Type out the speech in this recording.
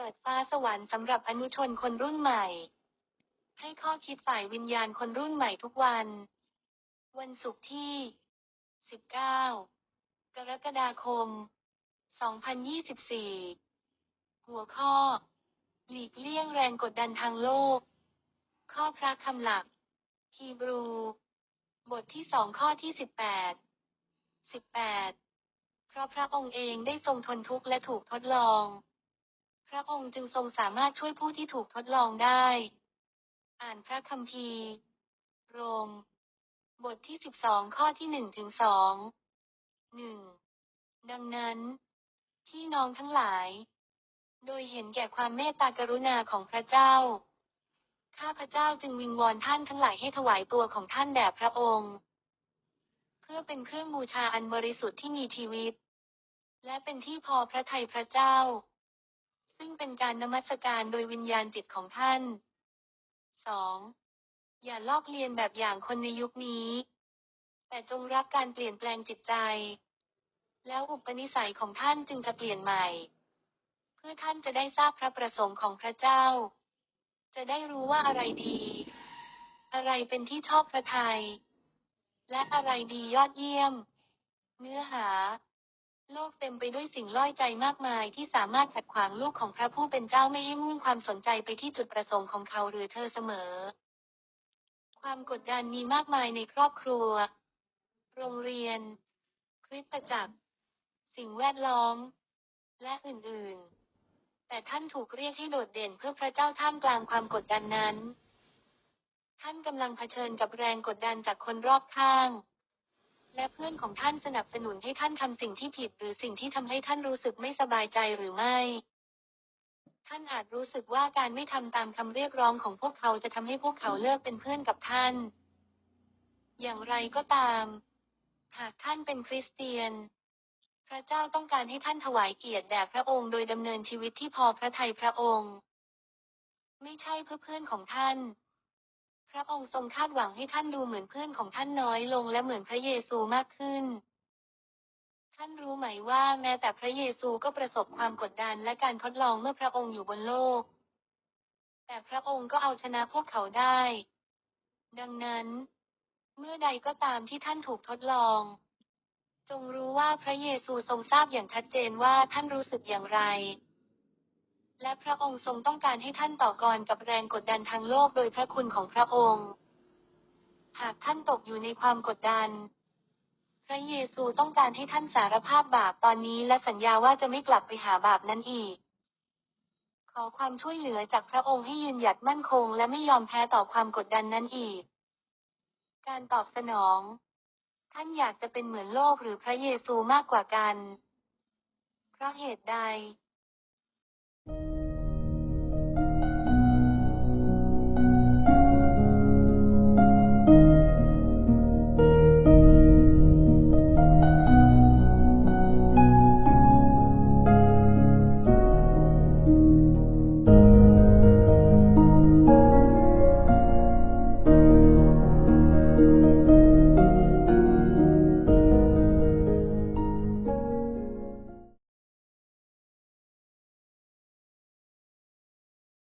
เปิดฟ้าสวรรค์สำหรับอนุชนคนรุ่นใหม่ ให้ข้อคิดฝ่ายวิญญาณคนรุ่นใหม่ทุกวัน วันศุกร์ที่ 19 กรกฎาคม 2024 หัวข้อ หลีกเลี่ยงแรงกดดันทางโลก ข้อพระคำหลัก ฮีบรู บทที่สองข้อที่สิบแปดสิบแปดเพราะพระองค์เองได้ทรงทนทุกข์และถูกทดลอง พระองค์จึงทรงสามารถช่วยผู้ที่ถูกทดลองได้ อ่านพระคัมภีร์ โรม บทที่สิบสองข้อที่หนึ่งถึงสองหนึ่งดังนั้นพี่น้องทั้งหลาย โดยเห็นแก่ความเมตตากรุณาของพระเจ้า ข้าพระเจ้าจึงวิงวอนท่านทั้งหลายให้ถวายตัวของท่านแด่พระองค์ เพื่อเป็นเครื่องบูชาอันบริสุทธิ์ที่มีชีวิต และเป็นที่พอพระทัยพระเจ้า ซึ่งเป็นการนมัสการโดยวิญญาณจิตของท่านสองอย่าลอกเลียนแบบอย่างคนในยุคนี้ แต่จงรับการเปลี่ยนแปลงจิตใจ แล้วอุปนิสัยของท่านจึงจะเปลี่ยนใหม่ เพื่อท่านจะได้ทราบพระประสงค์ของพระเจ้า จะได้รู้ว่าอะไรดี อะไรเป็นที่ชอบพระทยัยและอะไรดียอดเยี่ยม เนื้อหา โลกเต็มไปด้วยสิ่งล่อยใจมากมายที่สามารถขัดขวางลูกของพระผู้เป็นเจ้าไม่ให้มุ่งความสนใจไปที่จุดประสงค์ของเขาหรือเธอเสมอ ความกดดันมีมากมายในครอบครัว โรงเรียน คริสตจักร สิ่งแวดล้อม และอื่นๆ แต่ท่านถูกเรียกให้โดดเด่นเพื่อพระเจ้าท่ามกลางความกดดันนั้น ท่านกำลังเผชิญกับแรงกดดันจากคนรอบข้าง และเพื่อนของท่านสนับสนุนให้ท่านทำสิ่งที่ผิดหรือสิ่งที่ทำให้ท่านรู้สึกไม่สบายใจหรือไม่ ท่านอาจรู้สึกว่าการไม่ทำตามคำเรียกร้องของพวกเขาจะทำให้พวกเขาเลิกเป็นเพื่อนกับท่าน อย่างไรก็ตาม หากท่านเป็นคริสเตียน พระเจ้าต้องการให้ท่านถวายเกียรติแด่พระองค์โดยดำเนินชีวิตที่พอพระทัยพระองค์ ไม่ใช่เพื่อเพื่อนของท่าน ระองค์ทรงคาดหวังให้ท่านดูเหมือนเพื่อนของท่านน้อยลงและเหมือนพระเยซูมากขึ้น ท่านรู้ไหมว่าแม้แต่พระเยซูก็ประสบความกดดันและการทดลองเมื่อพระองค์อยู่บนโลก แต่พระองค์ก็เอาชนะพวกเขาได้ ดังนั้น เมื่อใดก็ตามที่ท่านถูกทดลอง จงรู้ว่าพระเยซูทรงทราบอย่างชัดเจนว่าท่านรู้สึกอย่างไร และพระองค์ทรงต้องการให้ท่านต่อกรกับแรงกดดันทางโลกโดยพระคุณของพระองค์ หากท่านตกอยู่ในความกดดัน พระเยซูต้องการให้ท่านสารภาพบาปตอนนี้และสัญญาว่าจะไม่กลับไปหาบาปนั้นอีก ขอความช่วยเหลือจากพระองค์ให้ยืนหยัดมั่นคง และไม่ยอมแพ้ต่อความกดดันนั้นอีก การตอบสนอง ท่านอยากจะเป็นเหมือนโลกหรือพระเยซูมากกว่ากัน เพราะเหตุใด